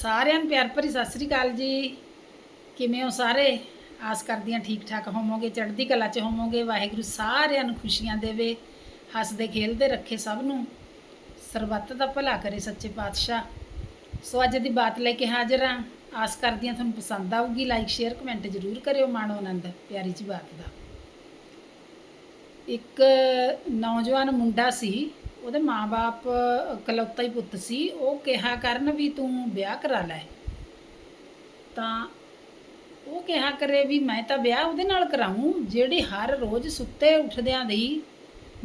ਸਾਰਿਆਂ ਨੂੰ ਪਿਆਰ ਭਰੀ ਸਤਿ ਸ੍ਰੀ ਅਕਾਲ ਜੀ। ਕਿਵੇਂ ਹੋ ਸਾਰੇ? ਆਸ ਕਰਦੀ ਹਾਂ ਠੀਕ ਠਾਕ ਹੋਵੋਗੇ, ਚੜ੍ਹਦੀ ਕਲਾ 'ਚ ਹੋਵੋਗੇ, ਵਾਹਿਗੁਰੂ ਸਾਰਿਆਂ ਨੂੰ ਖੁਸ਼ੀਆਂ ਦੇਵੇ, ਹੱਸਦੇ ਖੇਲਦੇ ਰੱਖੇ ਸਭ ਨੂੰ। ਸਰਬੱਤ ਦਾ ਭਲਾ ਕਰੇ ਸੱਚੇ ਪਾਤਸ਼ਾਹ। ਸੋ ਅੱਜ ਦੀ ਬਾਤ ਲੈ ਕੇ ਹਾਜ਼ਰ ਹਾਂ। ਆਸ ਕਰਦੀ ਹਾਂ ਤੁਹਾਨੂੰ ਪਸੰਦ ਆਊਗੀ। ਲਾਈਕ ਸ਼ੇਅਰ ਕਮੈਂਟ ਜ਼ਰੂਰ ਕਰਿਓ ਮਾਣੋ ਆਨੰਦ, ਪਿਆਰੀ ਜੀ ਬਾਤ ਦਾ। ਇੱਕ ਨੌਜਵਾਨ ਮੁੰਡਾ ਸੀ। ਉਹਦੇ ਮਾਪੇ ਇਕਲੌਤਾ ਹੀ ਪੁੱਤ ਸੀ, ਉਹ ਕਿਹਾ ਕਰਨ ਵੀ ਤੂੰ ਵਿਆਹ ਕਰਾ ਲੈ। ਤਾਂ ਉਹ ਕਿਹਾ ਕਰੇ ਵੀ ਮੈਂ ਤਾਂ ਵਿਆਹ ਉਹਦੇ ਨਾਲ ਕਰਾਉਂ ਜਿਹੜੀ ਹਰ ਰੋਜ਼ ਸੁੱਤੇ ਉੱਠਦਿਆਂ ਦੀ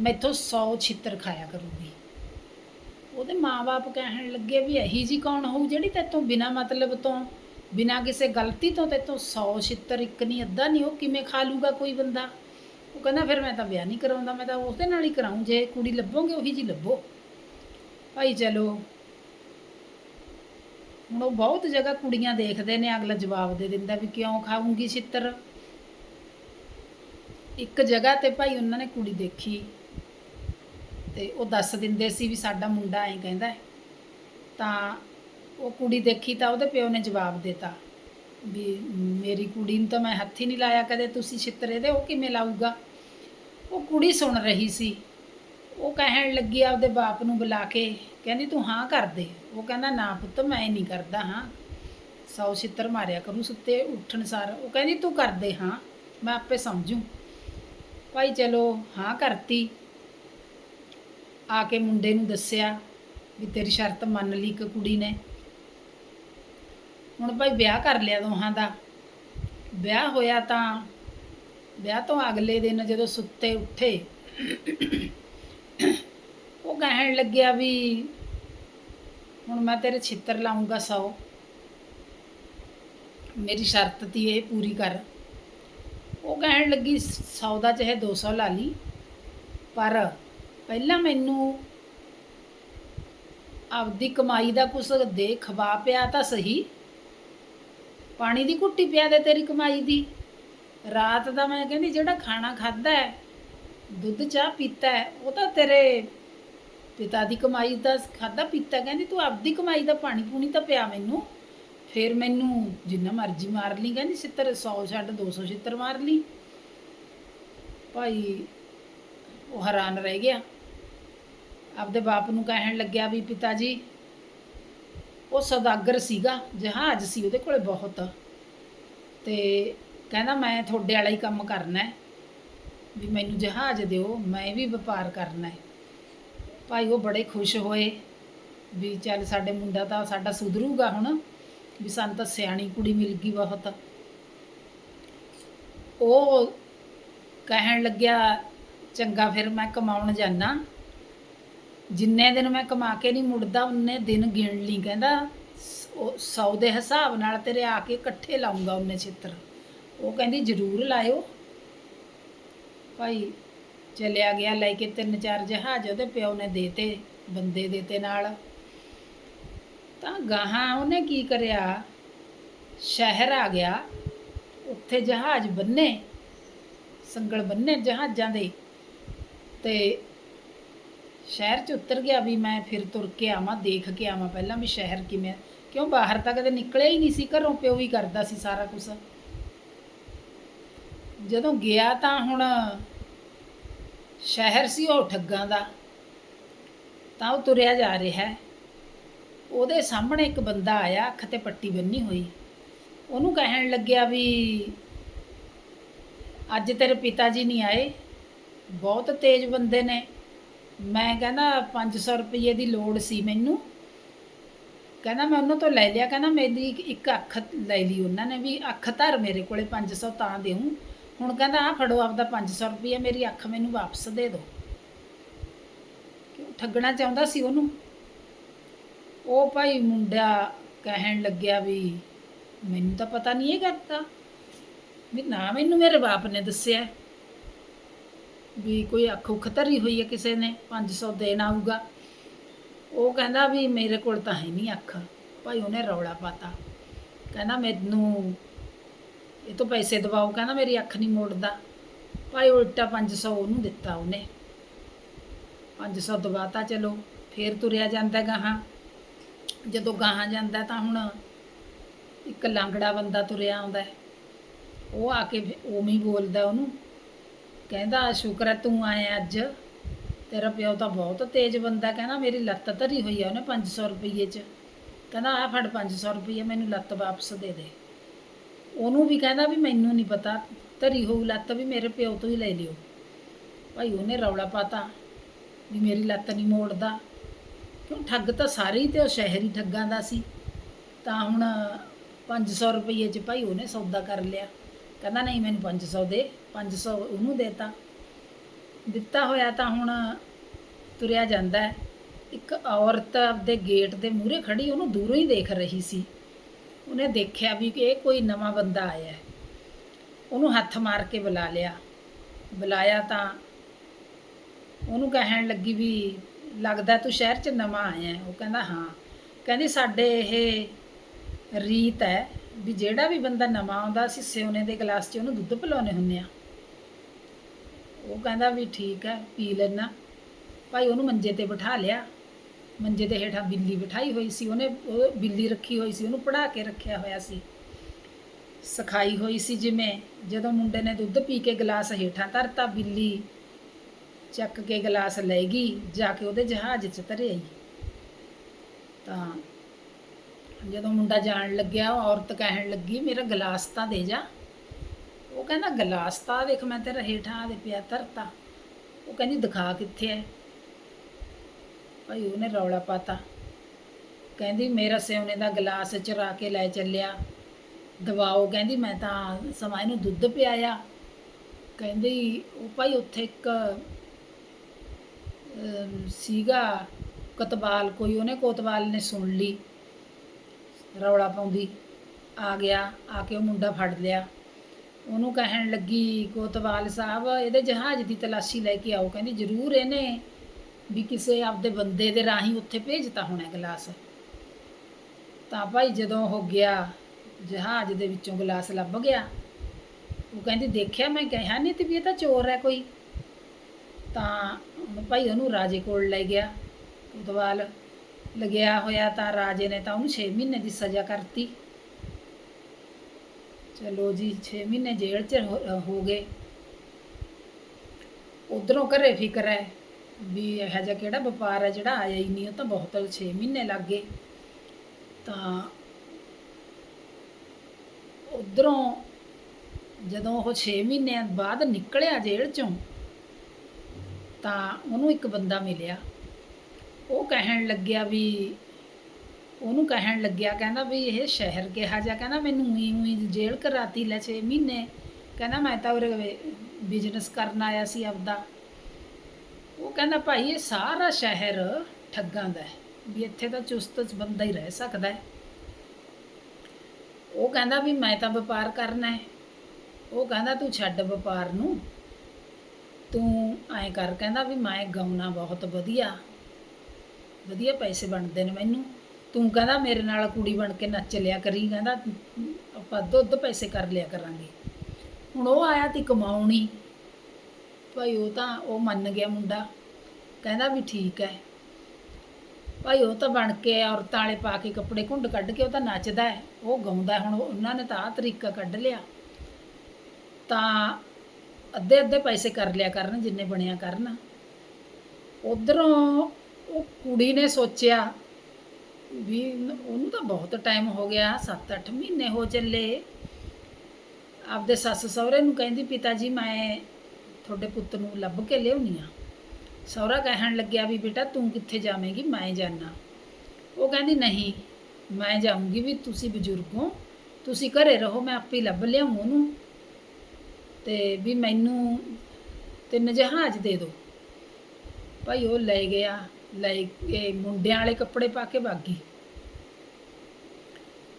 ਮੈਥੋਂ 100 ਛਿੱਤਰ ਖਾਇਆ ਕਰੂਗੀ। ਉਹਦੇ ਮਾਪੇ ਕਹਿਣ ਲੱਗੇ ਵੀ ਇਹੀ ਜੀ ਕੌਣ ਹੋਊ ਜਿਹੜੀ ਤੇਤੋਂ ਬਿਨਾ ਮਤਲਬ ਤੋਂ, ਬਿਨਾ ਕਿਸੇ ਗਲਤੀ ਤੋਂ ਤੇਤੋਂ 100 ਛਿੱਤਰ, ਇੱਕ ਨਹੀਂ, ਅੱਧਾ ਨਹੀਂ, ਉਹ ਕਿਵੇਂ ਖਾ ਲੂਗਾ ਕੋਈ ਬੰਦਾ? ਉਹ ਕਹਿੰਦਾ, ਫਿਰ ਮੈਂ ਤਾਂ ਵਿਆਹ ਨਹੀਂ ਕਰਾਉਂਦਾ, ਮੈਂ ਤਾਂ ਉਸਦੇ ਨਾਲ ਹੀ ਕਰਾਉਂ ਜੇ ਕੁੜੀ ਲੱਭੋਗੇ, ਉਹੀ ਜੀ ਲੱਭੋ। ਭਾਈ ਚਲੋ। ਹੁਣ ਉਹ ਬਹੁਤ ਜਗ੍ਹਾ ਕੁੜੀਆਂ ਦੇਖਦੇ ਨੇ, ਅਗਲਾ ਜਵਾਬ ਦੇ ਦਿੰਦਾ ਵੀ ਕਿਉਂ ਖਾਊਂਗੀ ਛਿੱਤਰ? ਇੱਕ ਜਗ੍ਹਾ ਤੇ ਭਾਈ ਉਹਨਾਂ ਨੇ ਕੁੜੀ ਦੇਖੀ ਤੇ ਉਹ ਦੱਸ ਦਿੰਦੇ ਸੀ ਵੀ ਸਾਡਾ ਮੁੰਡਾ ਐਂ ਕਹਿੰਦਾ ਤਾਂ ਉਹ ਕੁੜੀ ਦੇਖੀ ਤਾਂ ਉਹਦੇ ਪਿਓ ਨੇ ਜਵਾਬ ਦਿੱਤਾ ਵੀ ਮੇਰੀ ਕੁੜੀ ਨੂੰ ਤਾਂ ਮੈਂ ਹੱਥ ਹੀ ਨਹੀਂ ਲਾਇਆ ਕਦੇ, ਤੁਸੀਂ ਛਿੱਤਰ ਦੇ ਉਹ ਕਿਵੇਂ ਲਾਊਗਾ? ਉਹ ਕੁੜੀ ਸੁਣ ਰਹੀ ਸੀ। ਉਹ ਕਹਿਣ ਲੱਗੀ ਆਪਦੇ ਬਾਪ ਨੂੰ ਬੁਲਾ ਕੇ, ਕਹਿੰਦੀ ਤੂੰ ਹਾਂ ਕਰ ਦੇ। ਉਹ ਕਹਿੰਦਾ, ਨਾ ਪੁੱਤ, ਮੈਂ ਨਹੀਂ ਕਰਦਾ, ਹਾਂ। ਸੌ ਛਿੱਤਰ ਮਾਰਿਆ ਕਰੂ ਸੁੱਤੇ ਉੱਠਣ ਸਾਰ। ਉਹ ਕਹਿੰਦੀ, ਤੂੰ ਕਰ ਦੇ, ਹਾਂ। ਮੈਂ ਆਪੇ ਸਮਝੂ। ਭਾਈ ਚਲੋ, ਹਾਂ ਕਰਤੀ। ਆ ਕੇ ਮੁੰਡੇ ਨੂੰ ਦੱਸਿਆ ਵੀ ਤੇਰੀ ਸ਼ਰਤ ਮੰਨ ਲਈ ਇੱਕ ਕੁੜੀ ਨੇ। ਹੁਣ ਭਾਈ ਵਿਆਹ ਕਰ ਲਿਆ ਦੋਹਾਂ ਦਾ। ਵਿਆਹ ਹੋਇਆ ਤਾਂ ਵਿਆਹ ਤੋਂ ਅਗਲੇ ਦਿਨ ਜਦੋਂ ਸੁੱਤੇ ਉੱਠੇ, ਉਹ ਕਹਿਣ ਲੱਗਿਆ ਵੀ, ਹੁਣ ਮੈਂ ਤੇਰੇ ਛਿੱਤਰ ਲਾਉਂਗਾ ਸੌ। ਮੇਰੀ ਸ਼ਰਤ ਤੀ ਇਹ ਪੂਰੀ ਕਰ। ਉਹ ਕਹਿਣ ਲੱਗੀ, ਸੌ ਦਾ ਚਾਹੇ 200 ਲਾ ਲਈ, ਪਰ ਪਹਿਲਾਂ ਮੈਨੂੰ ਆਪਦੀ ਕਮਾਈ ਦਾ ਕੁਛ ਦੇ ਖਵਾ ਪਿਆ ਤਾਂ ਸਹੀ। ਪਾਣੀ ਦੀ ਘੁੱਟੀ ਪਿਆ ਦੇ ਤੇਰੀ ਕਮਾਈ ਦੀ। ਰਾਤ ਦਾ ਮੈਂ ਕਹਿੰਦੀ, ਜਿਹੜਾ ਖਾਣਾ ਖਾਦਾ ਹੈ, ਦੁੱਧ ਚਾਹ ਪੀਤਾ ਹੈ, ਉਹ ਤਾਂ ਤੇਰੇ ਪਿਤਾ ਦੀ ਕਮਾਈ ਦਾ ਖਾਦਾ ਪੀਤਾ, ਕਹਿੰਦੀ ਤੂੰ ਆਪਦੀ ਕਮਾਈ ਦਾ ਪਾਣੀ ਪੂਣੀ ਤਾਂ ਪਿਆ ਮੈਨੂੰ। ਫਿਰ ਮੈਨੂੰ ਜਿੰਨਾ ਮਰਜ਼ੀ ਮਾਰ ਲਈ, ਕਹਿੰਦੀ ਛਿੱਤਰ 100 ਛੱਡ 200 ਛਿੱਤਰ ਮਾਰ ਲਈ। ਭਾਈ, ਉਹ ਹੈਰਾਨ ਰਹਿ ਗਿਆ। ਆਪਦੇ ਬਾਪ ਨੂੰ ਕਹਿਣ ਲੱਗਿਆ ਵੀ ਪਿਤਾ ਜੀ ਉਹ ਸੌਦਾਗਰ ਸੀਗਾ, ਜਹਾਜ਼ ਸੀ ਉਹਦੇ ਕੋਲੇ ਬਹੁਤ। ਤੇ ਕਹਿੰਦਾ ਮੈਂ ਤੁਹਾਡੇ ਵਾਲਾ ਹੀ ਕੰਮ ਕਰਨਾ ਹੈ। ਵੀ ਮੈਨੂੰ ਜਹਾਜ਼ ਦਿਓ, ਮੈਂ ਵੀ ਵਪਾਰ ਕਰਨਾ ਹੈ। ਭਾਈ ਉਹ ਬੜੇ ਖੁਸ਼ ਹੋਏ ਵੀ ਚੱਲ ਸਾਡੇ ਮੁੰਡਾ ਤਾਂ ਸਾਡਾ ਸੁਧਰੂਗਾ ਹੁਣ, ਵੀ ਸਾਨੂੰ ਤਾਂ ਸਿਆਣੀ ਕੁੜੀ ਮਿਲ ਗਈ ਬਹੁਤ। ਉਹ ਕਹਿਣ ਲੱਗਿਆ, ਚੰਗਾ ਫਿਰ ਮੈਂ ਕਮਾਉਣ ਜਾਣਾ ਜਿੰਨੇ ਦਿਨ ਮੈਂ ਕਮਾ ਕੇ ਨਹੀਂ ਮੁੜਦਾ ਉਨੇ ਦਿਨ ਗਿਣ ਲਈ। ਕਹਿੰਦਾ 100 ਦੇ ਹਿਸਾਬ ਨਾਲ ਤੇਰੇ ਆ ਕੇ ਇਕੱਠੇ ਲਾਉਂਗਾ ਉਹਨੇ ਛਿੱਤਰ। ਉਹ ਕਹਿੰਦੀ ਜ਼ਰੂਰ ਲਾਇਓ। ਭਾਈ ਚਲਿਆ ਗਿਆ ਲੈ ਕੇ ਤਿੰਨ ਚਾਰ ਜਹਾਜ਼, ਉਹਦੇ ਪਿਓ ਨੇ ਦੇਤੇ, ਬੰਦੇ ਦੇਤੇ ਨਾਲ। ਤਾਂ ਗਾਹਾਂ ਉਹਨੇ ਕੀ ਕਰਿਆ? ਸ਼ਹਿਰ ਆ ਗਿਆ। ਉੱਥੇ ਜਹਾਜ਼ ਬੰਨੇ, ਸੰਗਲ ਬੰਨੇ ਜਹਾਜ਼ਾਂ ਦੇ। ਤੇ ਸ਼ਹਿਰ 'ਚ ਉਤਰ ਗਿਆ ਵੀ ਮੈਂ ਫਿਰ ਤੁਰ ਕੇ ਆਵਾਂ, ਦੇਖ ਕੇ ਆਵਾਂ ਪਹਿਲਾਂ ਵੀ ਸ਼ਹਿਰ ਕਿਵੇਂ ਕਿਉਂ ਬਾਹਰ ਤਾਂ ਕਦੇ ਨਿਕਲਿਆ ਹੀ ਨਹੀਂ ਸੀ, ਘਰੋਂ ਪਿਓ ਹੀ ਕਰਦਾ ਸੀ ਸਾਰਾ ਕੁਝ ਜਦੋਂ ਗਿਆ ਤਾਂ ਹੁਣ ਸ਼ਹਿਰ ਸੀ ਉਹ ਠੱਗਾਂ ਦਾ, ਤਾਂ ਉਹ ਤੁਰਿਆ ਜਾ ਰਿਹਾ। ਹੈ ਉਹਦੇ ਸਾਹਮਣੇ ਇੱਕ ਬੰਦਾ ਆਇਆ, ਅੱਖ ਤੇ ਪੱਟੀ ਬੰਨੀ ਹੋਈ। ਉਹਨੂੰ ਕਹਿਣ ਲੱਗਿਆ ਵੀ, ਅੱਜ ਤੇਰੇ ਪਿਤਾ ਜੀ ਨਹੀਂ ਆਏ, ਬਹੁਤ ਤੇਜ਼ ਬੰਦੇ ਨੇ। ਮੈਂ ਕਹਿੰਦਾ 500 ਰੁਪਏ ਦੀ ਲੋੜ ਸੀ ਮੈਨੂੰ। ਕਹਿੰਦਾ, ਮੈਂ ਉਹਨਾਂ ਤੋਂ ਲੈ ਲਿਆ। ਕਹਿੰਦਾ, ਮੇਰੀ ਇੱਕ- ਅੱਖ ਲੈ ਲਈ ਉਹਨਾਂ ਨੇ ਵੀ, ਅੱਖ ਧਰ ਮੇਰੇ ਕੋਲੇ 500 ਤਾਂ ਦੇਉਂ ਹੁਣ ਕਹਿੰਦਾ ਆ ਫੜੋ ਆਪਦਾ 500 ਰੁਪਏ ਮੇਰੀ ਅੱਖ ਮੈਨੂੰ ਵਾਪਸ ਦੇ ਦਿਓ। ਕਿਉਂ ਠੱਗਣਾ ਚਾਹੁੰਦਾ ਸੀ ਉਹਨੂੰ? ਉਹ ਭਾਈ ਮੁੰਡਾ ਕਹਿਣ ਲੱਗਿਆ ਵੀ, ਮੈਨੂੰ ਤਾਂ ਪਤਾ ਨਹੀਂ ਇਹ ਕਰਤਾ, ਵੀ ਨਾ ਮੈਨੂੰ ਮੇਰੇ ਬਾਪ ਨੇ ਦੱਸਿਆ ਵੀ ਕੋਈ ਅੱਖ ਉੱਖ ਧਰੀ ਹੋਈ ਹੈ ਕਿਸੇ ਨੇ 500 ਦੇਣ ਆਊਗਾ। ਉਹ ਕਹਿੰਦਾ ਵੀ ਮੇਰੇ ਕੋਲ ਤਾਂ ਹੈ ਨਹੀਂ ਅੱਖ। ਭਾਈ ਉਹਨੇ ਰੌਲਾ ਪਾਤਾ। ਕਹਿੰਦਾ, ਮੈਨੂੰ ਇਹ ਤੋਂ ਪੈਸੇ ਦਵਾਓ, ਕਹਿੰਦਾ ਮੇਰੀ ਅੱਖ ਨਹੀਂ ਮੋੜਦਾ। ਭਾਈ ਉਲਟਾ 500 ਉਹਨੂੰ ਦਿੱਤਾ ਉਹਨੇ। 500 ਦਵਾਤਾ, ਚਲੋ, ਫੇਰ ਤੁਰਿਆ ਜਾਂਦਾ ਗਾਹਾਂ। ਜਦੋਂ ਗਾਹਾਂ ਜਾਂਦਾ ਤਾਂ ਹੁਣ ਇੱਕ ਲਾਂਗੜਾ ਬੰਦਾ ਤੁਰਿਆ ਆਉਂਦਾ। ਉਹ ਆ ਕੇ ਫਿਰ ਉਵੇਂ ਹੀ ਬੋਲਦਾ ਉਹਨੂੰ। ਕਹਿੰਦਾ, ਸ਼ੁਕਰ ਹੈ ਤੂੰ ਆਇਆ ਅੱਜ। ਤੇਰਾ ਪਿਓ ਤਾਂ ਬਹੁਤ ਤੇਜ਼ ਬੰਦਾ, ਕਹਿੰਦਾ ਮੇਰੀ ਲੱਤ ਧਰੀ ਹੋਈ ਆ ਉਹਨੇ 500 ਰੁਪਏ ਚ। ਕਹਿੰਦਾ ਆ ਫੜ 500 ਰੁਪਏ ਮੈਨੂੰ ਲੱਤ ਵਾਪਸ ਦੇ ਦੇ। ਉਹਨੂੰ ਵੀ ਕਹਿੰਦਾ ਵੀ ਮੈਨੂੰ ਨਹੀਂ ਪਤਾ, ਧਰੀ ਹੋਊ ਲੱਤ ਵੀ ਮੇਰੇ ਪਿਓ ਤੋਂ ਹੀ ਲੈ ਲਿਓ। ਭਾਈ ਉਹਨੇ ਰੌਲਾ ਪਾਤਾ ਵੀ ਮੇਰੀ ਲੱਤ ਨਹੀਂ ਮੋੜਦਾ। ਕਿਉਂ ਠੱਗ ਤਾਂ ਸਾਰੇ ਹੀ ਤੇ ਉਹ ਸ਼ਹਿਰੀ ਠੱਗਾਂ ਦਾ ਸੀ। ਤਾਂ ਹੁਣ 500 ਰੁਪਏ ਚ ਭਾਈ ਉਹਨੇ ਸੌਦਾ ਕਰ ਲਿਆ। ਕਹਿੰਦਾ ਨਹੀਂ ਮੈਨੂੰ 500 ਦੇ 500 ਉਹਨੂੰ ਦੇਤਾ। ਦਿੱਤਾ ਹੋਇਆ ਤਾਂ ਹੁਣ ਤੁਰਿਆ ਜਾਂਦਾ ਇੱਕ ਔਰਤ ਆਪਦੇ ਗੇਟ ਦੇ ਮੂਹਰੇ ਖੜੀ ਉਹਨੂੰ ਦੂਰੋਂ ਹੀ ਦੇਖ ਰਹੀ ਸੀ। ਉਹਨੇ ਦੇਖਿਆ ਵੀ ਕਿ ਇਹ ਕੋਈ ਨਵਾਂ ਬੰਦਾ ਆਇਆ ਹੈ। ਉਹਨੂੰ ਹੱਥ ਮਾਰ ਕੇ ਬੁਲਾ ਲਿਆ। ਬੁਲਾਇਆ ਤਾਂ ਉਹਨੂੰ ਕਹਿਣ ਲੱਗੀ ਵੀ ਲੱਗਦਾ ਤੂੰ ਸ਼ਹਿਰ 'ਚ ਨਵਾਂ ਆਇਆ ਉਹ ਕਹਿੰਦਾ, ਹਾਂ। ਕਹਿੰਦੀ, ਸਾਡੇ ਇਹ ਰੀਤ ਹੈ ਵੀ ਜਿਹੜਾ ਵੀ ਬੰਦਾ ਨਵਾਂ ਆਉਂਦਾ, ਅਸੀਂ ਸਿਉਨੇ ਦੇ ਗਲਾਸ 'ਚ ਉਹਨੂੰ ਦੁੱਧ ਪਿਲਾਉਂਦੇ ਹੁੰਨੇ ਆ ਉਹ ਕਹਿੰਦਾ ਵੀ ਠੀਕ ਹੈ, ਪੀ ਲੈਣਾ ਭਾਈ ਉਹਨੂੰ ਮੰਜੇ ਤੇ ਬਿਠਾ ਲਿਆ। ਮੰਜੇ ਦੇ ਹੇਠਾਂ ਬਿੱਲੀ ਬਿਠਾਈ ਹੋਈ ਸੀ, ਉਹਨੇ ਉਹ ਬਿੱਲੀ ਰੱਖੀ ਹੋਈ ਸੀ, ਉਹਨੂੰ ਪੜਾ ਕੇ ਰੱਖਿਆ ਹੋਇਆ ਸੀ। ਸਖਾਈ ਹੋਈ ਸੀ ਜਿਵੇਂ, ਜਦੋਂ ਮੁੰਡੇ ਨੇ ਦੁੱਧ ਪੀ ਕੇ ਗਲਾਸ ਹੇਠਾਂ ਧਰਤਾ, ਬਿੱਲੀ ਚੱਕ ਕੇ ਗਲਾਸ ਲੈ ਗਈ, ਜਾ ਕੇ ਉਹਦੇ ਜਹਾਜ਼ 'ਚ ਧਰਿਆ ਆਈ। ਤਾਂ ਜਦੋਂ ਮੁੰਡਾ ਜਾਣ ਲੱਗਿਆ ਔਰਤ ਕਹਿਣ ਲੱਗੀ, ਮੇਰਾ ਗਲਾਸ ਤਾਂ ਦੇ ਜਾ। ਉਹ ਕਹਿੰਦਾ, ਗਲਾਸ ਤਾਂ ਦੇਖ, ਮੈਂ ਤੇਰਾ ਹੇਠਾਂ ਦੇ ਪਿਆ ਧਰਤਾ। ਉਹ ਕਹਿੰਦੀ, ਦਿਖਾ ਕਿੱਥੇ ਹੈ ਭਾਈ ਉਹਨੇ ਰੌਲਾ ਪਾਤਾ। ਕਹਿੰਦੀ, ਮੇਰਾ ਸਿਉਨੇ ਦਾ ਗਲਾਸ ਚਰਾ ਕੇ ਲੈ ਚੱਲਿਆ। ਦਵਾਓ। ਕਹਿੰਦੀ, ਮੈਂ ਤਾਂ ਸਮਾਂ ਇਹਨੂੰ ਦੁੱਧ ਪਿਆਇਆ। ਕਹਿੰਦੀ, ਉਹ ਭਾਈ ਉੱਥੇ ਇੱਕ ਸੀਗਾ ਕਤਵਾਲ, ਕੋਈ ਉਹਨੇ ਕੋਤਵਾਲ ਨੇ ਸੁਣ ਲਈ। ਰੌਲਾ ਪਾਉਂਦੀ ਆ ਗਿਆ, ਆ ਕੇ ਉਹ ਮੁੰਡਾ ਫੜ ਲਿਆ। ਉਹਨੂੰ ਕਹਿਣ ਲੱਗੀ, ਕੋਤਵਾਲ ਸਾਹਿਬ, ਇਹਦੇ ਜਹਾਜ਼ ਦੀ ਤਲਾਸ਼ੀ ਲੈ ਕੇ ਆਓ। ਕਹਿੰਦੀ, ਜ਼ਰੂਰ ਇਹਨੇ ਵੀ ਕਿਸੇ ਆਪਦੇ ਬੰਦੇ ਦੇ ਰਾਹੀਂ ਉੱਥੇ ਭੇਜਤਾ ਹੋਣਾ ਗਲਾਸ। ਤਾਂ ਭਾਈ ਜਦੋਂ ਹੋ ਗਿਆ, ਜਹਾਜ਼ ਦੇ ਵਿੱਚੋਂ ਗਲਾਸ ਲੱਭ ਗਿਆ, ਉਹ ਕਹਿੰਦੀ, ਦੇਖਿਆ ਮੈਂ, ਕਿਹਾ ਨਹੀਂ ਤੇ ਵੀ ਇਹ ਤਾਂ ਚੋਰ ਹੈ ਕੋਈ। ਤਾਂ ਭਾਈ ਉਹਨੂੰ ਰਾਜੇ ਕੋਲ ਲੈ ਗਿਆ। ਕੋਤਵਾਲ ਲਗਿਆ ਹੋਇਆ ਤਾਂ ਰਾਜੇ ਨੇ ਤਾਂ ਉਹਨੂੰ 6 ਮਹੀਨੇ ਦੀ ਸਜ਼ਾ ਕਰਤੀ। ਚਲੋ ਜੀ 6 ਮਹੀਨੇ ਜੇਲ੍ਹ 'ਚ ਹੋ- ਹੋ ਗਏ। ਉਧਰੋਂ ਘਰੇ ਫਿਕਰ ਹੈ। ਵੀ ਇਹੋ ਜਿਹਾ ਕਿਹੜਾ ਵਪਾਰ ਹੈ ਜਿਹੜਾ ਆਇਆ ਹੀ ਨਹੀਂ, ਉਹ ਤਾਂ ਬਹੁਤ 6 ਮਹੀਨੇ ਲੱਗ ਗਏ। ਤਾਂ ਉਧਰੋਂ ਜਦੋਂ ਉਹ 6 ਮਹੀਨਿਆਂ ਬਾਅਦ ਨਿਕਲਿਆ ਜੇਲ੍ਹ 'ਚੋਂ, ਤਾਂ ਉਹਨੂੰ ਇੱਕ ਬੰਦਾ ਮਿਲਿਆ। ਉਹ ਕਹਿਣ ਲੱਗਿਆ ਵੀ, ਉਹਨੂੰ ਕਹਿਣ ਲੱਗਿਆ, ਕਹਿੰਦਾ ਵੀ ਇਹ ਸ਼ਹਿਰ ਕਿਹਾ ਜਾ ਕਹਿੰਦਾ ਮੈਨੂੰ ਉਹੀ ਉਹੀ ਜੇਲ੍ਹ ਕਰਾਤੀ ਲੈ 6 ਮਹੀਨੇ। ਕਹਿੰਦਾ ਮੈਂ ਤਾਂ ਉਰੇ ਬਿਜ਼ਨਸ ਕਰਨ ਆਇਆ ਸੀ ਆਪਦਾ। ਉਹ ਕਹਿੰਦਾ, ਭਾਈ, ਇਹ ਸਾਰਾ ਸ਼ਹਿਰ ਠੱਗਾਂ ਦਾ ਹੈ, ਵੀ ਇੱਥੇ ਤਾਂ ਚੁਸਤ ਬੰਦਾ ਹੀ ਰਹਿ ਸਕਦਾ ਹੈ। ਉਹ ਕਹਿੰਦਾ ਵੀ, ਮੈਂ ਤਾਂ ਵਪਾਰ ਕਰਨਾ ਹੈ। ਉਹ ਕਹਿੰਦਾ, ਤੂੰ ਛੱਡ ਵਪਾਰ ਨੂੰ। ਤੂੰ ਐਂ ਕਰ, ਕਹਿੰਦਾ, ਵੀ ਮੈਂ ਗਾਉਣਾ ਬਹੁਤ ਵਧੀਆ। ਵਧੀਆ ਪੈਸੇ ਬਣਦੇ ਨੇ ਮੈਨੂੰ। ਤੂੰ ਕਹਿੰਦਾ, ਮੇਰੇ ਨਾਲ ਕੁੜੀ ਬਣ ਕੇ ਨੱਚ ਲਿਆ ਕਰੀ, ਕਹਿੰਦਾ, ਆਪਾਂ ਦੁੱਧ ਪੈਸੇ ਕਰ ਲਿਆ ਕਰਾਂਗੇ। ਹੁਣ ਉਹ ਆਇਆ ਤੀ ਕਮਾਉਣੀ ਭਾਈ ਉਹ ਤਾਂ ਉਹ ਮੰਨ ਗਿਆ ਮੁੰਡਾ, ਕਹਿੰਦਾ ਵੀ ਠੀਕ ਹੈ। ਭਾਈ ਉਹ ਤਾਂ ਬਣ ਕੇ ਔਰਤਾਂ ਵਾਲੇ ਪਾ ਕੇ ਕੱਪੜੇ ਘੁੰਡ ਕੱਢ ਕੇ ਉਹ ਤਾਂ ਨੱਚਦਾ ਹੈ, ਉਹ ਗਾਉਂਦਾ ਹੁਣ ਉਹਨਾਂ ਨੇ ਤਾਂ ਆਹ ਤਰੀਕਾ ਕੱਢ ਲਿਆ। ਤਾਂ ਅੱਧੇ ਅੱਧੇ ਪੈਸੇ ਕਰ ਲਿਆ ਕਰਨ, ਜਿੰਨੇ ਬਣਿਆ ਕਰਨ। ਉਧਰੋਂ ਉਹ ਕੁੜੀ ਨੇ ਸੋਚਿਆ ਵੀ ਉਹਨੂੰ ਤਾਂ ਬਹੁਤ ਟਾਈਮ ਹੋ ਗਿਆ 7-8 ਮਹੀਨੇ ਹੋ ਚੱਲੇ। ਆਪਦੇ ਸੱਸ ਸਹੁਰੇ ਨੂੰ ਕਹਿੰਦੀ, ਪਿਤਾ ਜੀ, ਮੈਂ ਤੁਹਾਡੇ ਪੁੱਤ ਨੂੰ ਲੱਭ ਕੇ ਲਿਆਉਣੀ ਆ। ਸਹੁਰਾ ਕਹਿਣ ਲੱਗਿਆ ਵੀ ਬੇਟਾ ਤੂੰ ਕਿੱਥੇ ਜਾਵੇਂਗੀ, ਮੈਂ ਜਾਣਾ ਉਹ ਕਹਿੰਦੀ, ਨਹੀਂ, ਮੈਂ ਜਾਊਂਗੀ ਵੀ ਤੁਸੀਂ ਬਜ਼ੁਰਗ ਹੋ, ਤੁਸੀਂ ਘਰੇ ਰਹੋ, ਮੈਂ ਆਪੇ ਹੀ ਲੱਭ ਲਿਆਉਂ ਉਹਨੂੰ। ਤੇ ਵੀ ਮੈਨੂੰ ਤਿੰਨ ਜਹਾਜ਼ ਦੇ ਦਿਓ। ਭਾਈ ਉਹ ਲੈ ਗਿਆ, ਲੈ ਕੇ ਮੁੰਡਿਆਂ ਵਾਲੇ ਕੱਪੜੇ ਪਾ ਕੇ ਬਾਗੀ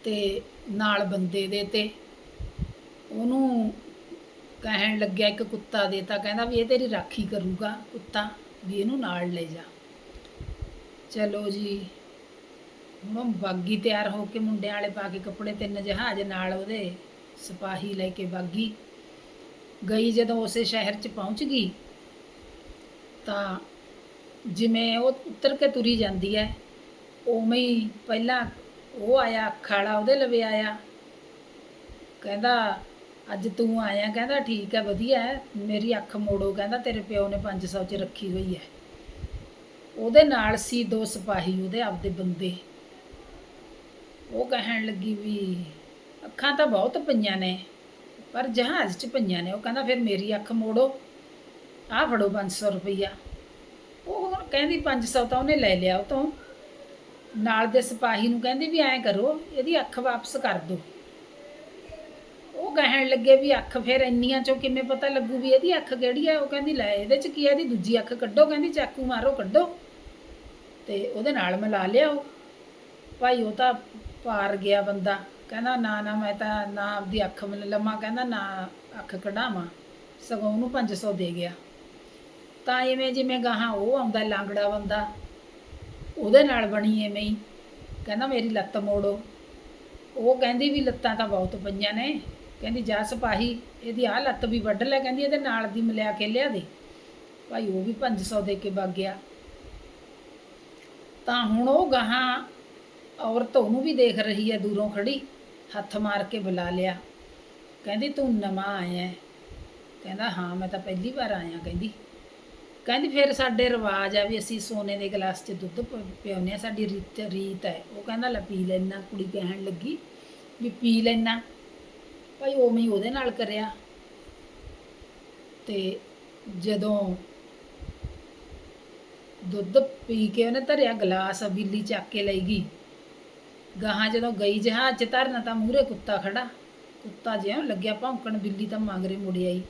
ਤੇ ਨਾਲ ਬੰਦੇ ਦੇ ਤੇ ਉਹਨੂੰ ਕਹਿਣ ਲੱਗਿਆ ਇੱਕ ਕੁੱਤਾ ਦੇਤਾ ਕਹਿੰਦਾ ਵੀ ਇਹ ਤੇਰੀ ਰਾਖੀ ਕਰੂਗਾ, ਕੁੱਤਾ, ਵੀ ਇਹਨੂੰ ਨਾਲ ਲੈ ਜਾ। ਚਲੋ ਜੀ, ਹੁਣ ਉਹ ਬਾਗੀ ਤਿਆਰ ਹੋ ਕੇ ਮੁੰਡਿਆਂ ਵਾਲੇ ਪਾ ਕੇ ਕੱਪੜੇ ਤਿੰਨ ਜਹਾਜ਼ ਨਾਲ ਉਹਦੇ ਸਿਪਾਹੀ ਲੈ ਕੇ ਬਾਗੀ ਗਈ। ਜਦੋਂ ਉਸੇ ਸ਼ਹਿਰ 'ਚ ਪਹੁੰਚ ਗਈ, ਤਾਂ ਜਿਵੇਂ ਉਹ ਉੱਤਰ ਕੇ ਤੁਰੀ ਜਾਂਦੀ ਹੈ ਉਵੇਂ ਹੀ ਪਹਿਲਾਂ ਉਹ ਆਇਆ ਅੱਖ ਵਾਲਾ ਉਹਦੇ ਲਵੇ ਆਇਆ। ਕਹਿੰਦਾ ਅੱਜ ਤੂੰ ਆਇਆ, ਕਹਿੰਦਾ ਠੀਕ ਹੈ, ਵਧੀਆ ਹੈ, ਮੇਰੀ ਅੱਖ ਮੋੜੋ, ਕਹਿੰਦਾ ਤੇਰੇ ਪਿਓ ਨੇ 500 ਚ ਰੱਖੀ ਹੋਈ ਹੈ। ਉਹਦੇ ਨਾਲ ਸੀ ਦੋ ਸਿਪਾਹੀ, ਉਹਦੇ ਆਪਦੇ ਬੰਦੇ। ਉਹ ਕਹਿਣ ਲੱਗੀ ਵੀ ਅੱਖਾਂ ਤਾਂ ਬਹੁਤ ਪਈਆਂ ਨੇ, ਪਰ ਜਹਾਜ਼ 'ਚ ਪਈਆਂ ਨੇ। ਉਹ ਕਹਿੰਦਾ ਫਿਰ ਮੇਰੀ ਅੱਖ ਮੋੜੋ, ਆਹ ਫੜੋ 500 ਰੁਪਈਆ। ਉਹ ਹੁਣ ਕਹਿੰਦੀ 500 ਤਾਂ ਉਹਨੇ ਲੈ ਲਿਆ, ਉਹ ਤੋਂ ਨਾਲ ਦੇ ਸਿਪਾਹੀ ਨੂੰ ਕਹਿੰਦੀ ਵੀ ਐਂ ਕਰੋ, ਇਹਦੀ ਅੱਖ ਵਾਪਸ ਕਰ ਦਿਓ। ਉਹ ਕਹਿਣ ਲੱਗੇ ਵੀ ਅੱਖ ਫਿਰ ਇੰਨੀਆਂ ਚੋਂ ਕਿਵੇਂ ਪਤਾ ਲੱਗੂ ਵੀ ਇਹਦੀ ਅੱਖ ਕਿਹੜੀ ਆ? ਉਹ ਕਹਿੰਦੀ, ਲੈ ਇਹਦੇ 'ਚ ਕੀ ਆ? ਇਹਦੀ ਦੂਜੀ ਅੱਖ ਕੱਢੋ, ਕਹਿੰਦੀ, ਚਾਕੂ ਮਾਰੋ, ਕੱਢੋ। ਤੇ ਉਹਦੇ ਨਾਲ ਮਿਲਾ ਲਿਆਓ ਭਾਈ, ਉਹ ਤਾਂ ਪਾਰ ਗਿਆ ਬੰਦਾ। ਕਹਿੰਦਾ, ਨਾ ਨਾ, ਮੈਂ ਤਾਂ ਨਾ ਆਪਦੀ ਅੱਖ ਮਿਲ ਲਵਾਂ। ਕਹਿੰਦਾ, ਨਾ, ਅੱਖ ਕਢਾਵਾਂ। ਸਗੋਂ ਉਹਨੂੰ 500 ਦੇ ਗਿਆ। ਤਾਂ ਐਵੇਂ ਜਿਵੇਂ ਗਾਹਾਂ ਉਹ ਆਉਂਦਾ, ਲਾਂਗੜਾ ਬੰਦਾ। ਉਹਦੇ ਨਾਲ ਬਣੀ ਐਵੇਂ ਹੀ। ਕਹਿੰਦਾ, ਮੇਰੀ ਲੱਤ ਮੋੜੋ। ਉਹ ਕਹਿੰਦੀ ਵੀ ਲੱਤਾਂ ਤਾਂ ਬਹੁਤ ਪਈਆਂ ਨੇ। ਕਹਿੰਦੀ, ਜਾ ਸਿਪਾਹੀ, ਇਹਦੀ ਆਹ ਲੱਤ ਵੀ ਵੱਢ ਲੈ। ਕਹਿੰਦੀ, ਇਹਦੇ ਨਾਲ ਦੀ ਮਿਲਿਆ ਕੇ ਲਿਆ ਦੇ। ਭਾਈ ਉਹ ਵੀ 500 ਦੇ ਕੇ ਵਗ ਗਿਆ। ਤਾਂ ਹੁਣ ਉਹ ਗਾਹਾਂ ਔਰਤ ਉਹਨੂੰ ਵੀ ਦੇਖ ਰਹੀ ਹੈ ਦੂਰੋਂ ਖੜੀ, ਹੱਥ ਮਾਰ ਕੇ ਬੁਲਾ ਲਿਆ। ਕਹਿੰਦੀ, ਤੂੰ ਨਵਾਂ ਆਇਆ ਕਹਿੰਦਾ, ਹਾਂ, ਮੈਂ ਤਾਂ ਪਹਿਲੀ ਵਾਰ ਆਇਆ, ਕਹਿੰਦੀ। ਕਹਿੰਦੀ, ਫਿਰ ਸਾਡੇ ਰਿਵਾਜ ਆ ਵੀ ਅਸੀਂ ਸੋਨੇ ਦੇ ਗਲਾਸ 'ਚ ਦੁੱਧ ਪ- ਪਿਆਉਂਦੇ ਆ ਸਾਡੀ ਰੀਤ ਰੀਤ ਹੈ। ਉਹ ਕਹਿੰਦਾ, ਲੈ ਪੀ ਲੈਣਾ ਕੁੜੀ ਕਹਿਣ ਲੱਗੀ ਵੀ, ਪੀ ਲੈਣਾ ਭਾਈ ਉਹ ਮੈਂ ਉਹਦੇ ਨਾਲ ਕਰਿਆ। ਤੇ ਜਦੋਂ ਦੁੱਧ ਪੀ ਕੇ ਉਹਨੇ ਧਰਿਆ ਗਲਾਸ, ਬਿੱਲੀ ਚੱਕ ਕੇ ਲਈ ਗਈ। ਗਾਹਾਂ ਜਦੋਂ ਗਈ ਜਹਾਜ਼ 'ਚ ਧਰਨਾ ਤਾਂ ਮੂਹਰੇ ਕੁੱਤਾ ਖੜਾ। ਕੁੱਤਾ ਜਿਉਂ ਲੱਗਿਆ ਭੌਂਕਣ, ਬਿੱਲੀ ਤਾਂ ਮੰਗਰੇ ਮੁੜ ਆਈ।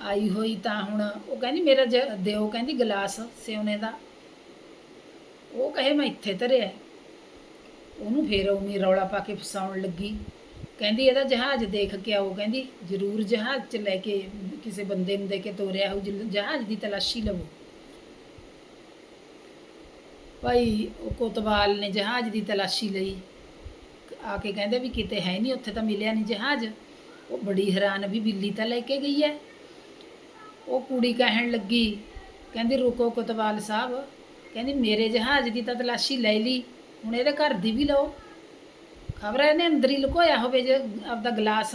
ਆਈ ਹੋਈ ਤਾਂ ਹੁਣ ਉਹ ਕਹਿੰਦੀ ਮੇਰਾ ਜ- ਦਿਓ ਕਹਿੰਦੀ ਗਲਾਸ ਸਿਉਨੇ ਦਾ। ਉਹ ਕਹੇ ਮੈਂ ਇੱਥੇ ਧਰਿਆ। ਉਹਨੂੰ ਫੇਰ ਉਮੀ ਰੌਲਾ ਪਾ ਕੇ ਫਸਾਉਣ ਲੱਗੀ। ਕਹਿੰਦੀ ਇਹਦਾ ਜਹਾਜ਼ ਦੇਖ ਕੇ ਆਓ, ਕਹਿੰਦੀ ਜ਼ਰੂਰ ਜਹਾਜ਼ 'ਚ ਲੈ ਕੇ ਕਿਸੇ ਬੰਦੇ ਨੂੰ ਦੇ ਕੇ ਤੋਰਿਆ ਹੋ ਜਹਾਜ਼ ਦੀ ਤਲਾਸ਼ੀ ਲਵੋ। ਭਾਈ ਉਹ ਕੋਤਵਾਲ ਨੇ ਜਹਾਜ਼ ਦੀ ਤਲਾਸ਼ੀ ਲਈ ਆ ਕੇ ਕਹਿੰਦੇ ਵੀ ਕਿਤੇ ਹੈ ਨਹੀਂ ਉੱਥੇ ਤਾਂ ਮਿਲਿਆ ਨਹੀਂ ਜਹਾਜ਼। ਉਹ ਬੜੀ ਹੈਰਾਨ ਵੀ ਬਿੱਲੀ ਤਾਂ ਲੈ ਕੇ ਗਈ ਹੈ। ਉਹ ਕੁੜੀ ਕਹਿਣ ਲੱਗੀ, ਕਹਿੰਦੀ ਰੁਕੋ ਕੋਤਵਾਲ ਸਾਹਿਬ, ਕਹਿੰਦੀ ਮੇਰੇ ਜਹਾਜ਼ ਦੀ ਤਾਂ ਤਲਾਸ਼ੀ ਲੈ ਲਈ, ਹੁਣ ਇਹਦੇ ਘਰ ਦੀ ਵੀ ਲਓ। ਖਬਰ ਹੈ ਇਹਨੇ ਅੰਦਰ ਹੀ ਲੁਕੋਇਆ ਹੋਵੇ ਜੇ ਆਪਦਾ ਗਲਾਸ।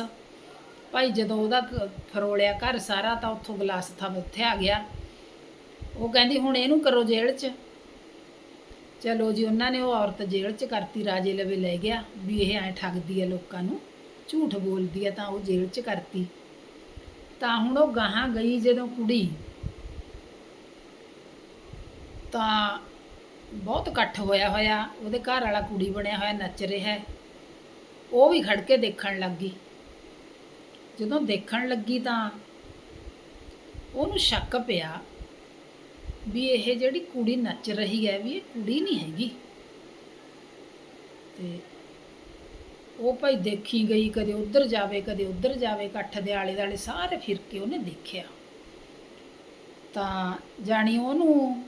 ਭਾਈ ਜਦੋਂ ਉਹਦਾ ਫਰੋਲਿਆ ਘਰ ਸਾਰਾ ਤਾਂ ਉੱਥੋਂ ਗਲਾਸ ਥਾਂ ਉੱਥੇ ਆ ਗਿਆ। ਉਹ ਕਹਿੰਦੀ, ਹੁਣ ਇਹਨੂੰ ਕਰੋ ਜੇਲ੍ਹ 'ਚ। ਚਲੋ ਜੀ, ਉਹਨਾਂ ਨੇ ਉਹ ਔਰਤ ਜੇਲ੍ਹ 'ਚ ਕਰਤੀ, ਰਾਜੇ ਲਵੇ ਲੈ ਗਿਆ। ਵੀ ਇਹ ਐ ਠੱਗਦੀ ਹੈ ਲੋਕਾਂ ਨੂੰ, ਝੂਠ ਬੋਲਦੀ ਹੈ ਤਾਂ ਉਹ ਜੇਲ੍ਹ 'ਚ ਕਰਤੀ। ਤਾਂ ਹੁਣ ਉਹ ਗਾਹਾਂ ਗਈ ਜਦੋਂ ਕੁੜੀ। ਤਾਂ ਬਹੁਤ ਇਕੱਠ ਹੋਇਆ ਹੋਇਆ, ਉਹਦੇ ਘਰ ਵਾਲਾ ਕੁੜੀ ਬਣਿਆ ਹੋਇਆ, ਨੱਚ ਰਿਹਾ। ਹੈ ਉਹ ਵੀ ਖੜ ਕੇ ਦੇਖਣ ਲੱਗ ਗਈ। ਜਦੋਂ ਦੇਖਣ ਲੱਗੀ ਤਾਂ ਉਹਨੂੰ ਸ਼ੱਕ ਪਿਆ ਵੀ ਇਹ ਜਿਹੜੀ ਕੁੜੀ ਨੱਚ ਰਹੀ ਹੈ ਵੀ ਇਹ ਕੁੜੀ ਨਹੀਂ ਹੈਗੀ। ਤੇ ਉਹ ਭਾਈ ਦੇਖੀ ਗਈ, ਕਦੇ ਉੱਧਰ ਜਾਵੇ, ਕਦੇ ਉੱਧਰ ਜਾਵੇ, ਇਕੱਠ ਦੇ ਆਲੇ ਦੁਆਲੇ ਸਾਰੇ ਫਿਰ ਕੇ ਉਹਨੇ ਦੇਖਿਆ। ਤਾਂ ਜਾਣੀ ਉਹਨੂੰ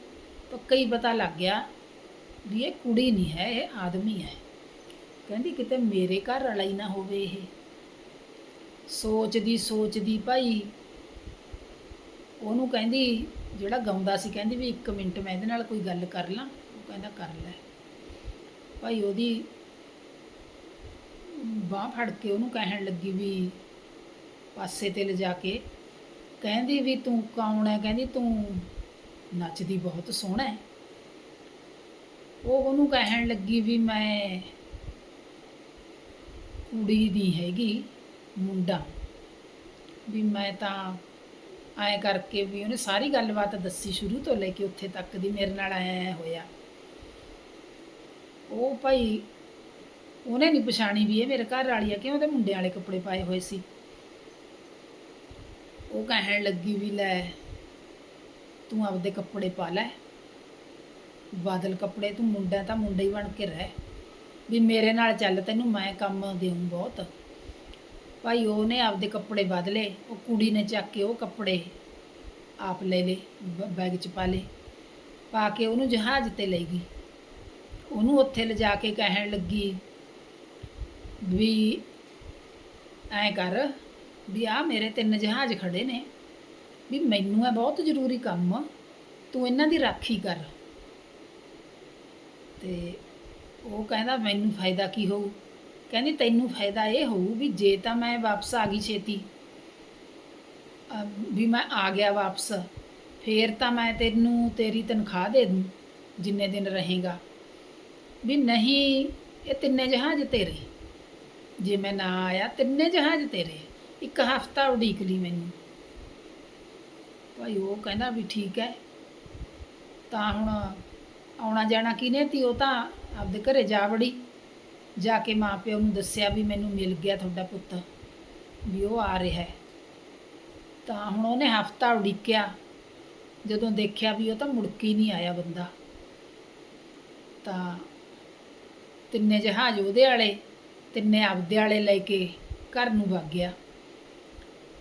ਪੱਕਾ ਹੀ ਪਤਾ ਲੱਗ ਗਿਆ ਵੀ ਇਹ ਕੁੜੀ ਨਹੀਂ ਹੈ, ਇਹ ਆਦਮੀ ਹੈ। ਕਹਿੰਦੀ ਕਿਤੇ ਮੇਰੇ ਘਰ ਵਾਲਾ ਹੀ ਨਾ ਹੋਵੇ ਇਹ। ਸੋਚਦੀ ਸੋਚਦੀ ਭਾਈ, ਉਹਨੂੰ ਕਹਿੰਦੀ, ਜਿਹੜਾ ਗਾਉਂਦਾ ਸੀ, ਕਹਿੰਦੀ ਵੀ 1 ਮਿੰਟ ਮੈਂ ਇਹਦੇ ਨਾਲ ਕੋਈ ਗੱਲ ਕਰ ਲਾਂ, ਉਹ ਕਹਿੰਦਾ ਕਰ ਲੈ। ਭਾਈ ਉਹਦੀ ਬਾਹ ਫੜ ਕੇ ਉਹਨੂੰ ਕਹਿਣ ਲੱਗੀ ਵੀ ਪਾਸੇ ਤੇ ਲਿਜਾ ਕੇ, ਕਹਿੰਦੀ ਵੀ ਤੂੰ ਕੌਣ ਹੈ ਕਹਿੰਦੀ ਤੂੰ ਨੱਚਦੀ ਬਹੁਤ ਸੋਹਣਾ ਹੈ ਉਹ ਉਹਨੂੰ ਕਹਿਣ ਲੱਗੀ ਵੀ ਮੈਂ ਕੁੜੀ ਦੀ ਹੈਗੀ ਮੁੰਡਾ। ਵੀ ਮੈਂ ਤਾਂ ਐਂ ਕਰਕੇ ਵੀ ਉਹਨੇ ਸਾਰੀ ਗੱਲਬਾਤ ਦੱਸੀ ਸ਼ੁਰੂ ਤੋਂ ਲੈ ਕੇ ਉੱਥੇ ਤੱਕ ਦੀ ਮੇਰੇ ਨਾਲ ਐ ਹੋਇਆ। ਉਹ ਭਾਈ, ਉਹਨੇ ਨਹੀਂ ਪਛਾਣੀ ਵੀ ਇਹ ਮੇਰੇ ਘਰ ਵਾਲੀ ਆ ਕਿ ਉਹਦੇ ਮੁੰਡੇ ਵਾਲੇ ਕੱਪੜੇ ਪਾਏ ਹੋਏ ਸੀ? ਉਹ ਕਹਿਣ ਲੱਗੀ ਵੀ ਲੈ, ਤੂੰ ਆਪਦੇ ਕੱਪੜੇ ਪਾ ਲੈ। ਬਾਦਲ ਕੱਪੜੇ ਤੂੰ ਮੁੰਡਾ ਤਾਂ ਮੁੰਡਾ ਹੀ ਬਣ ਕੇ ਰਹਿ। ਵੀ ਮੇਰੇ ਨਾਲ ਚੱਲ ਤੈਨੂੰ ਮੈਂ ਕੰਮ ਦੇਉਂ ਬਹੁਤ। ਭਾਈ ਉਹਨੇ ਆਪਦੇ ਕੱਪੜੇ ਬਦਲੇ, ਉਹ ਕੁੜੀ ਨੇ ਚੱਕ ਕੇ ਉਹ ਕੱਪੜੇ ਆਪ ਲੈ ਲਏ, ਬ- ਬੈਗ 'ਚ ਪਾ ਲਏ, ਪਾ ਕੇ ਉਹਨੂੰ ਜਹਾਜ਼ ਤੇ ਲੈ ਗਈ। ਉਹਨੂੰ ਉੱਥੇ ਲਿਜਾ ਕੇ ਕਹਿਣ ਲੱਗੀ ਵੀ ਐਂ ਕਰ ਵੀ ਆ ਮੇਰੇ ਤਿੰਨ ਜਹਾਜ਼ ਖੜੇ ਨੇ, ਵੀ ਮੈਨੂੰ ਹੈ ਬਹੁਤ ਜ਼ਰੂਰੀ ਕੰਮ ਤੂੰ ਇਹਨਾਂ ਦੀ ਰਾਖੀ ਕਰ। ਤੇ ਉਹ ਕਹਿੰਦਾ, ਮੈਨੂੰ ਫਾਇਦਾ ਕੀ ਹੋਊ? ਕਹਿੰਦੀ, ਤੈਨੂੰ ਫਾਇਦਾ ਇਹ ਹੋਊ ਵੀ ਜੇ ਤਾਂ ਮੈਂ ਵਾਪਸ ਆ ਗਈ ਛੇਤੀ। ਵੀ ਮੈਂ ਆ ਗਿਆ ਵਾਪਸ, ਫੇਰ ਤਾਂ ਮੈਂ ਤੈਨੂੰ ਤੇਰੀ ਤਨਖਾਹ ਦੇ ਦੂੰ, ਜਿੰਨੇ ਦਿਨ ਰਹੇਗਾ। ਵੀ ਨਹੀਂ, ਇਹ ਤਿੰਨੇ ਜਹਾਜ਼ ਤੇਰੇ। ਜੇ ਮੈਂ ਨਾ ਆਇਆ, ਤਿੰਨੇ ਜਹਾਜ਼ ਤੇਰੇ। ਇੱਕ ਹਫਤਾ ਉਡੀਕ ਲਈ ਮੈਨੂੰ। ਭਾਈ ਉਹ ਕਹਿੰਦਾ ਵੀ ਠੀਕ ਹੈ। ਤਾਂ ਹੁਣ ਆਉਣਾ ਜਾਣਾ ਕਿਨੇ ਤੀ ਉਹ ਤਾਂ ਆਪਦੇ ਘਰੇ ਜਾ ਵੜੀ। ਜਾ ਕੇ ਮਾਂ ਪਿਓ ਨੂੰ ਦੱਸਿਆ ਵੀ ਮੈਨੂੰ ਮਿਲ ਗਿਆ ਤੁਹਾਡਾ ਪੁੱਤ, ਵੀ ਉਹ ਆ ਰਿਹਾ ਹੈ। ਤਾਂ ਹੁਣ ਉਹਨੇ ਹਫਤਾ ਉਡੀਕਿਆ। ਜਦੋਂ ਦੇਖਿਆ ਵੀ ਉਹ ਤਾਂ ਮੁੜ ਕੇ ਨਹੀਂ ਆਇਆ ਬੰਦਾ। ਤਾਂ ਤਿੰਨੇ ਜਹਾਜ਼ ਉਹਦੇ ਵਾਲੇ, ਤਿੰਨੇ ਆਪਦੇ ਵਾਲੇ ਲੈ ਕੇ ਘਰ ਨੂੰ ਵਗ ਗਿਆ।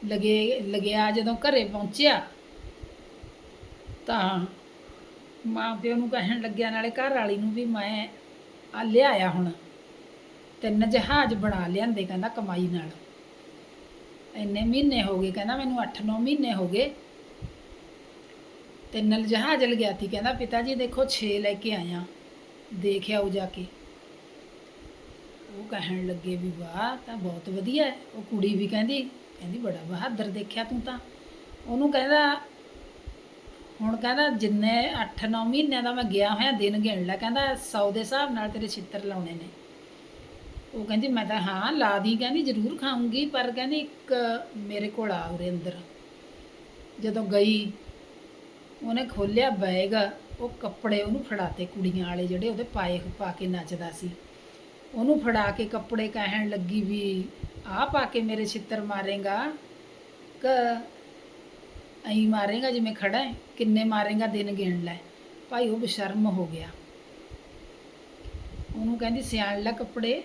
ਲਗੇ, ਲਗਿਆ ਜਦੋਂ ਘਰੇ ਪਹੁੰਚਿਆ, ਤਾਂ ਮਾਂ ਪਿਓ ਨੂੰ ਕਹਿਣ ਲੱਗਿਆ, ਨਾਲੇ ਘਰ ਵਾਲੀ ਨੂੰ ਵੀ ਮੈਂ ਆ ਲਿਆਇਆ ਹੁਣ। ਤਿੰਨ ਜਹਾਜ਼ ਬਣਾ ਲਿਆਂਦੇ ਕਹਿੰਦਾ ਕਮਾਈ ਨਾਲ। ਇੰਨੇ ਮਹੀਨੇ ਹੋ ਗਏ ਕਹਿੰਦਾ ਮੈਨੂੰ 8-9 ਮਹੀਨੇ ਹੋ ਗਏ। ਤਿੰਨ ਜਹਾਜ਼ ਲਗਿਆ ਤੀ ਕਹਿੰਦਾ ਪਿਤਾ ਜੀ ਦੇਖੋ 6 ਲੈ ਕੇ ਆਇਆ। ਦੇਖਿਆ ਉਹ ਜਾ ਕੇ। ਉਹ ਕਹਿਣ ਲੱਗੇ ਵੀ ਵਾਹ ਤਾਂ ਬਹੁਤ ਵਧੀਆ ਹੈ। ਉਹ ਕੁੜੀ ਵੀ ਕਹਿੰਦੀ ਕਹਿੰਦੀ ਬੜਾ ਬਹਾਦਰ ਦੇਖਿਆ ਤੂੰ ਤਾਂ। ਉਹਨੂੰ ਕਹਿੰਦਾ ਹੁਣ ਕਹਿੰਦਾ ਜਿੰਨੇ 8-9 ਮਹੀਨਿਆਂ ਦਾ ਮੈਂ ਗਿਆ ਹੋਇਆ, ਦਿਨ ਗਿਣ ਲੈ ਕਹਿੰਦਾ 100 ਦੇ ਹਿਸਾਬ ਨਾਲ ਤੇਰੇ ਛਿੱਤਰ ਲਾਉਣੇ ਨੇ। ਉਹ ਕਹਿੰਦੀ, ਮੈਂ ਤਾਂ ਹਾਂ, ਲਾ ਦੀ, ਕਹਿੰਦੀ ਜ਼ਰੂਰ ਖਾਊਂਗੀ, ਪਰ ਕਹਿੰਦੀ ਇੱਕ ਮੇਰੇ ਕੋਲ ਆ ਉਰੇ ਅੰਦਰ। ਜਦੋਂ ਗਈ, ਉਹਨੇ ਖੋਲਿਆ ਬੈਗ, ਉਹ ਕੱਪੜੇ ਉਹਨੂੰ ਫੜਾਤੇ ਕੁੜੀਆਂ ਵਾਲੇ ਜਿਹੜੇ ਉਹਦੇ ਪਾਏ ਪਾ ਕੇ ਨੱਚਦਾ ਸੀ। ਉਹਨੂੰ ਫੜਾ ਕੇ ਕੱਪੜੇ ਕਹਿਣ ਲੱਗੀ ਵੀ, ਆਹ ਪਾ ਕੇ ਮੇਰੇ ਛਿੱਤਰ ਮਾਰੇਗਾ, ਕ ਐਂ ਮਾਰੇਗਾ ਜਿਵੇਂ ਖੜਾ ਹੈ, ਕਿੰਨੇ ਮਾਰੇਗਾ ਦਿਨ ਗਿਣ ਲੈ। ਭਾਈ ਉਹ ਬਸ਼ਰਮ ਹੋ ਗਿਆ। ਉਹਨੂੰ ਕਹਿੰਦੀ, ਸਿਆਣ ਲੈ ਕੱਪੜੇ।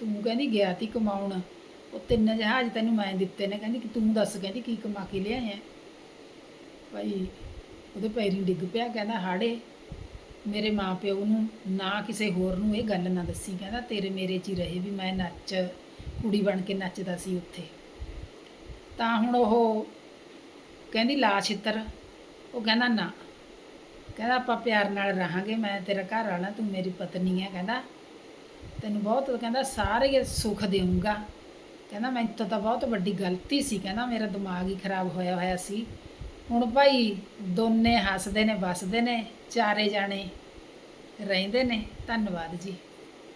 ਤੂੰ ਕਹਿੰਦੀ, ਗਿਆ ਤੀ ਕਮਾਉਣ। ਉਹ ਤਿੰਨ ਜਹਾਜ਼ ਤੈਨੂੰ ਮੈਂ ਦਿੱਤੇ ਨੇ। ਕਹਿੰਦੀ ਕਿ ਤੂੰ ਦੱਸ, ਕਹਿੰਦੀ ਕੀ ਕਮਾ ਕੇ ਲਿਆਇਆ ਭਾਈ ਉਹਦੇ ਪੈਰੀ ਡਿੱਗ ਪਿਆ, ਕਹਿੰਦਾ, ਹਾੜੇ, ਮੇਰੇ ਮਾਪਿਓ ਨੂੰ ਨਾ ਕਿਸੇ ਹੋਰ ਨੂੰ ਇਹ ਗੱਲ ਨਾ ਦੱਸੀ। ਕਹਿੰਦਾ, ਤੇਰੇ ਮੇਰੇ 'ਚ ਹੀ ਰਹੇ ਵੀ ਮੈਂ ਨੱਚ, ਕੁੜੀ ਬਣ ਕੇ ਨੱਚਦਾ ਸੀ ਉੱਥੇ। ਤਾਂ ਹੁਣ ਉਹ ਕਹਿੰਦੀ, ਲਾ ਛਿੱਤਰ। ਉਹ ਕਹਿੰਦਾ, ਨਾ। ਕਹਿੰਦਾ, ਆਪਾਂ ਪਿਆਰ ਨਾਲ ਰਹਾਂਗੇ, ਮੈਂ ਤੇਰਾ ਘਰ ਵਾਲਾ ਤੂੰ ਮੇਰੀ ਪਤਨੀ ਹੈ। ਕਹਿੰਦਾ, ਤੈਨੂੰ ਬਹੁਤ ਕਹਿੰਦਾ, ਸਾਰੇ ਸੁੱਖ ਦੇਵਾਂਗਾ ਕਹਿੰਦਾ ਮੈਨੂੰ ਤੋਂ ਤਾਂ ਬਹੁਤ ਵੱਡੀ ਗਲਤੀ ਸੀ। ਕਹਿੰਦਾ, ਮੇਰਾ ਦਿਮਾਗ ਹੀ ਖਰਾਬ ਹੋਇਆ ਹੋਇਆ ਸੀ। ਹੁਣ ਭਾਈ, ਦੋਨੇ ਹੱਸਦੇ ਨੇ, ਵੱਸਦੇ ਨੇ, ਚਾਰੇ ਜਾਣੇ ਰਹਿੰਦੇ ਨੇ। ਧੰਨਵਾਦ ਜੀ।